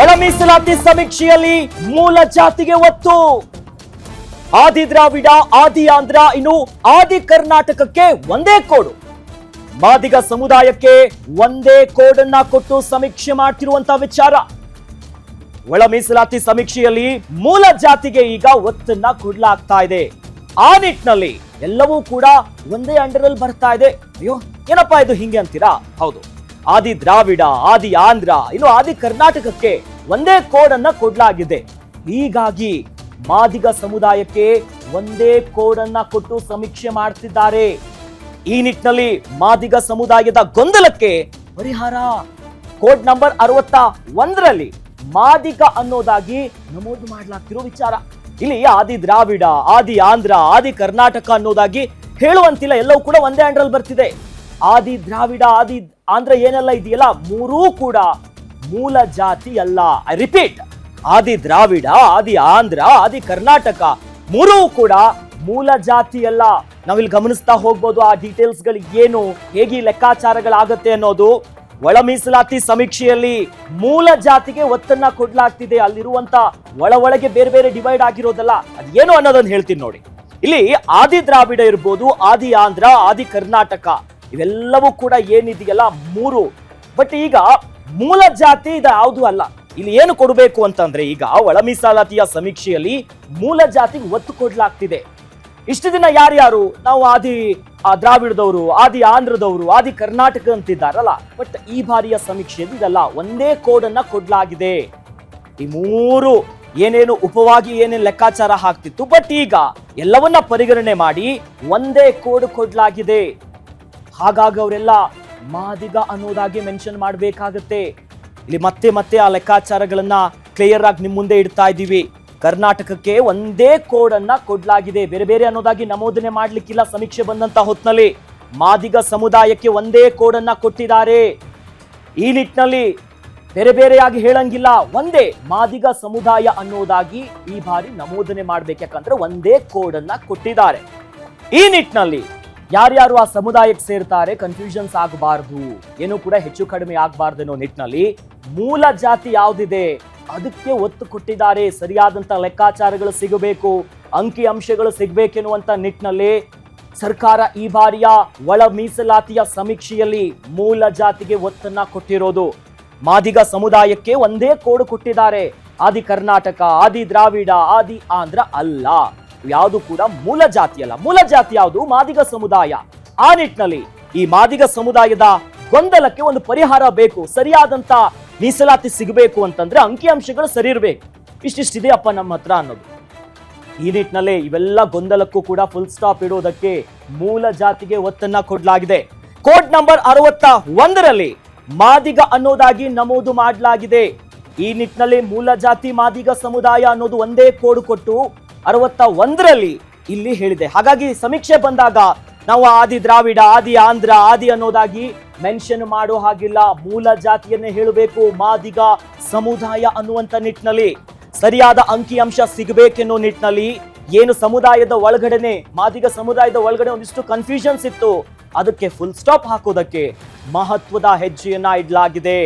ಒಳ ಮೀಸಲಾತಿ ಸಮೀಕ್ಷೆಯಲ್ಲಿ ಮೂಲ ಜಾತಿಗೆ ಒತ್ತು. ಆದಿ ದ್ರಾವಿಡ ಆದಿ ಆಂಧ್ರ ಇನ್ನು ಆದಿ ಕರ್ನಾಟಕಕ್ಕೆ ಒಂದೇ ಕೋಡು. ಮಾದಿಗ ಸಮುದಾಯಕ್ಕೆ ಒಂದೇ ಕೋಡನ್ನ ಕೊಟ್ಟು ಸಮೀಕ್ಷೆ ಮಾಡ್ತಿರುವಂತ ವಿಚಾರ. ಒಳ ಮೀಸಲಾತಿ ಸಮೀಕ್ಷೆಯಲ್ಲಿ ಮೂಲ ಜಾತಿಗೆ ಈಗ ಒತ್ತನ್ನ ಕೊಡ್ಲಾಗ್ತಾ ಇದೆ. ಆ ನಿಟ್ಟಿನಲ್ಲಿ ಎಲ್ಲವೂ ಕೂಡ ಒಂದೇ ಅಂಡರಲ್ಲಿ ಬರ್ತಾ ಇದೆ. ಅಯ್ಯೋ, ಏನಪ್ಪಾ ಇದು ಹಿಂಗೆ ಅಂತೀರಾ? ಹೌದು. ಆದಿ ದ್ರಾವಿಡ, ಆದಿ ಆಂಧ್ರ, ಇನ್ನು ಆದಿ ಕರ್ನಾಟಕಕ್ಕೆ ಒಂದೇ ಕೋಡ್ ಅನ್ನ ಕೊಡ್ಲಾಗಿದೆ. ಹೀಗಾಗಿ ಮಾದಿಗ ಸಮುದಾಯಕ್ಕೆ ಒಂದೇ ಕೋಡ್ ಅನ್ನ ಕೊಟ್ಟು ಸಮೀಕ್ಷೆ ಮಾಡ್ತಿದ್ದಾರೆ. ಈ ನಿಟ್ಟಿನಲ್ಲಿ ಮಾದಿಗ ಸಮುದಾಯದ ಗೊಂದಲಕ್ಕೆ ಪರಿಹಾರ. ಕೋಡ್ ನಂಬರ್ ಅರವತ್ತ ಒಂದರಲ್ಲಿ ಮಾದಿಗ ಅನ್ನೋದಾಗಿ ನಮೂದು ಮಾಡಲಾಗ್ತಿರೋ ವಿಚಾರ. ಇಲ್ಲಿ ಆದಿ ದ್ರಾವಿಡ, ಆದಿ ಆಂಧ್ರ, ಆದಿ ಕರ್ನಾಟಕ ಅನ್ನೋದಾಗಿ ಹೇಳುವಂತಿಲ್ಲ, ಎಲ್ಲವೂ ಕೂಡ ಒಂದೇ ಅಂಡ್ರಲ್ಲಿ ಬರ್ತಿದೆ. ಆದಿ ದ್ರಾವಿಡ, ಆದಿ ಆಂಧ್ರ ಏನೆಲ್ಲ ಇದೆಯಲ್ಲ? ಮೂರೂ ಕೂಡ ಮೂಲ ಜಾತಿ ಅಲ್ಲ. ಐ ರಿಪೀಟ್ ಆದಿ ದ್ರಾವಿಡ, ಆದಿ ಆಂಧ್ರ, ಆದಿ ಕರ್ನಾಟಕ ಮೂರೂ ಕೂಡ ಮೂಲ ಜಾತಿ ಅಲ್ಲ. ನಾವಿಲ್ಲಿ ಗಮನಿಸ್ತಾ ಹೋಗ್ಬೋದು ಆ ಡೀಟೇಲ್ಸ್ಗಳು ಏನು, ಹೇಗೆ ಲೆಕ್ಕಾಚಾರಗಳಾಗತ್ತೆ ಅನ್ನೋದು. ಒಳ ಮೀಸಲಾತಿ ಸಮೀಕ್ಷೆಯಲ್ಲಿ ಮೂಲ ಜಾತಿಗೆ ಒತ್ತನ್ನ ಕೊಡ್ಲಾಗ್ತಿದೆ. ಅಲ್ಲಿರುವಂತ ಒಳ ಒಳಗೆ ಬೇರೆ ಬೇರೆ ಡಿವೈಡ್ ಆಗಿರೋದಲ್ಲ, ಅದೇನು ಅನ್ನೋದನ್ನ ಹೇಳ್ತೀನಿ ನೋಡಿ. ಇಲ್ಲಿ ಆದಿ ದ್ರಾವಿಡ ಇರ್ಬೋದು, ಆದಿ ಆಂಧ್ರ, ಆದಿ ಕರ್ನಾಟಕ. ಇವೆಲ್ಲವೂ ಕೂಡ ಏನಿದೆಯಲ್ಲ ಮೂರು. ಬಟ್ ಈಗ ಮೂಲ ಜಾತಿ ಇದು ಯಾವುದು ಅಲ್ಲ. ಇಲ್ಲಿ ಏನು ಕೊಡಬೇಕು ಅಂತಂದ್ರೆ ಈಗ ಒಳ ಮೀಸಲಾತಿಯ ಸಮೀಕ್ಷೆಯಲ್ಲಿ ಮೂಲ ಜಾತಿಗೆ ಒತ್ತು ಕೊಡ್ಲಾಗ್ತಿದೆ. ಇಷ್ಟು ದಿನ ಯಾರ್ಯಾರು ನಾವು ಆದಿ ದ್ರಾವಿಡದವರು, ಆದಿ ಆಂಧ್ರದವರು, ಆದಿ ಕರ್ನಾಟಕ ಅಂತಿದ್ದಾರಲ್ಲ. ಬಟ್ ಈ ಬಾರಿಯ ಸಮೀಕ್ಷೆಯಲ್ಲಿ ಇದಲ್ಲ ಒಂದೇ ಕೋಡ್ ಅನ್ನ ಕೊಡ್ಲಾಗಿದೆ. ಈ ಮೂರು ಏನೇನು ಉಪವಾಗಿ ಏನೇನು ಲೆಕ್ಕಾಚಾರ ಹಾಕ್ತಿತ್ತು ಬಟ್ ಈಗ ಎಲ್ಲವನ್ನ ಪರಿಗಣನೆ ಮಾಡಿ ಒಂದೇ ಕೋಡ್ ಕೊಡ್ಲಾಗಿದೆ. ಹಾಗಾಗಿ ಅವರೆಲ್ಲ ಮಾದಿಗ ಅನ್ನೋದಾಗಿ ಮೆನ್ಷನ್ ಮಾಡಬೇಕಾಗತ್ತೆ. ಇಲ್ಲಿ ಮತ್ತೆ ಮತ್ತೆ ಆ ಲೆಕ್ಕಾಚಾರಗಳನ್ನ ಕ್ಲಿಯರ್ ಆಗಿ ನಿಮ್ಮ ಮುಂದೆ ಇಡ್ತಾ ಇದ್ದೀವಿ. ಕರ್ನಾಟಕಕ್ಕೆ ಒಂದೇ ಕೋಡ್ ಅನ್ನ ಕೊಡ್ಲಾಗಿದೆ. ಬೇರೆ ಬೇರೆ ಅನ್ನೋದಾಗಿ ನಮೂದನೆ ಮಾಡ್ಲಿಕ್ಕಿಲ್ಲ ಸಮೀಕ್ಷೆ ಬಂದಂತ ಹೊತ್ತಿನಲ್ಲಿ ಮಾದಿಗ ಸಮುದಾಯಕ್ಕೆ ಒಂದೇ ಕೋಡ್ ಅನ್ನ ಕೊಟ್ಟಿದ್ದಾರೆ. ಈ ನಿಟ್ಟಿನಲ್ಲಿ ಬೇರೆ ಬೇರೆಯಾಗಿ ಹೇಳಂಗಿಲ್ಲ. ಒಂದೇ ಮಾದಿಗ ಸಮುದಾಯ ಅನ್ನೋದಾಗಿ ಈ ಬಾರಿ ನಮೂದನೆ ಮಾಡ್ಬೇಕು. ಯಾಕಂದ್ರೆ ಒಂದೇ ಕೋಡ್ ಅನ್ನ ಕೊಟ್ಟಿದ್ದಾರೆ. ಈ ನಿಟ್ಟಿನಲ್ಲಿ ಯಾರ್ಯಾರು ಆ ಸಮುದಾಯಕ್ಕೆ ಸೇರ್ತಾರೆ ಕನ್ಫ್ಯೂಷನ್ಸ್ ಆಗಬಾರ್ದು. ಏನು ಕೂಡ ಹೆಚ್ಚು ಕಡಿಮೆ ಆಗಬಾರ್ದು ಅನ್ನೋ ನಿಟ್ಟಿನಲ್ಲಿ ಮೂಲ ಜಾತಿ ಯಾವುದಿದೆ, ಅದಕ್ಕೆ ಒತ್ತು ಕೊಟ್ಟಿದ್ದಾರೆ. ಸರಿಯಾದಂಥ ಲೆಕ್ಕಾಚಾರಗಳು ಸಿಗಬೇಕು, ಅಂಕಿ ಅಂಶಗಳು ಸಿಗಬೇಕೆನ್ನುವಂಥ ನಿಟ್ಟಿನಲ್ಲಿ ಸರ್ಕಾರ ಈ ಬಾರಿಯ ಒಳ ಮೀಸಲಾತಿಯ ಸಮೀಕ್ಷೆಯಲ್ಲಿ ಮೂಲ ಜಾತಿಗೆ ಒತ್ತನ್ನ ಕೊಟ್ಟಿರೋದು. ಮಾದಿಗ ಸಮುದಾಯಕ್ಕೆ ಒಂದೇ ಕೋಡು ಕೊಟ್ಟಿದ್ದಾರೆ. ಆದಿ ಕರ್ನಾಟಕ, ಆದಿ ದ್ರಾವಿಡ, ಆದಿ ಆಂಧ್ರ ಅಲ್ಲ. ಯಾವುದು ಕೂಡ ಮೂಲ ಜಾತಿಯಲ್ಲ ಮೂಲ ಜಾತಿ ಯಾವುದು? ಮಾದಿಗ ಸಮುದಾಯ. ಆ ನಿಟ್ಟಿನಲ್ಲಿ ಈ ಮಾದಿಗ ಸಮುದಾಯದ ಗೊಂದಲಕ್ಕೆ ಒಂದು ಪರಿಹಾರ ಬೇಕು. ಸರಿಯಾದಂತ ಮೀಸಲಾತಿ ಸಿಗಬೇಕು ಅಂತಂದ್ರೆ ಅಂಕಿಅಂಶಗಳು ಸರಿ ಇರಬೇಕು. ಇಷ್ಟಿಷ್ಟಿದೆಯಪ್ಪ ನಮ್ಮ ಹತ್ರ ಅನ್ನೋದು. ಈ ನಿಟ್ಟಿನಲ್ಲಿ ಇವೆಲ್ಲ ಗೊಂದಲಕ್ಕೂ ಕೂಡ ಫುಲ್ ಸ್ಟಾಪ್ ಇಡುವುದಕ್ಕೆ ಮೂಲ ಜಾತಿಗೆ ಒತ್ತನ್ನ ಕೊಡಲಾಗಿದೆ. ಕೋಡ್ ನಂಬರ್ ಅರವತ್ತ ಒಂದರಲ್ಲಿ ಮಾದಿಗ ಅನ್ನೋದಾಗಿ ನಮೂದು ಮಾಡಲಾಗಿದೆ. ಈ ನಿಟ್ಟಿನಲ್ಲಿ ಮೂಲ ಜಾತಿ ಮಾದಿಗ ಸಮುದಾಯ ಅನ್ನೋದು ಒಂದೇ ಕೋಡ್ ಕೊಟ್ಟು ಅರವತ್ತ ಒಂದರಲ್ಲಿ ಇಲ್ಲಿ ಹೇಳಿದೆ. ಹಾಗಾಗಿ ಸಮೀಕ್ಷೆ ಬಂದಾಗ ನಾವು ಆದಿ ದ್ರಾವಿಡ, ಆದಿ ಆಂಧ್ರ, ಆದಿ ಅನ್ನೋದಾಗಿ ಮೆನ್ಷನ್ ಮಾಡೋ ಹಾಗಿಲ್ಲ. ಮೂಲ ಜಾತಿಯನ್ನೇ ಹೇಳಬೇಕು. ಮಾದಿಗ ಸಮುದಾಯ ಅನ್ನುವಂತ ನಿಟ್ಟಿನಲ್ಲಿ ಸರಿಯಾದ ಅಂಕಿಅಂಶ ಸಿಗಬೇಕೆನ್ನೋ ನಿಟ್ಟಿನಲ್ಲಿ ಏನು ಸಮುದಾಯದ ಒಳಗಡೆನೆ, ಮಾದಿಗ ಸಮುದಾಯದ ಒಳಗಡೆ ಒಂದಿಷ್ಟು ಕನ್ಫ್ಯೂಷನ್ಸ್ ಇತ್ತು ಅದಕ್ಕೆ ಫುಲ್ ಸ್ಟಾಪ್ ಹಾಕೋದಕ್ಕೆ ಮಹತ್ವದ ಹೆಜ್ಜೆಯನ್ನ ಇಡಲಾಗಿದೆ.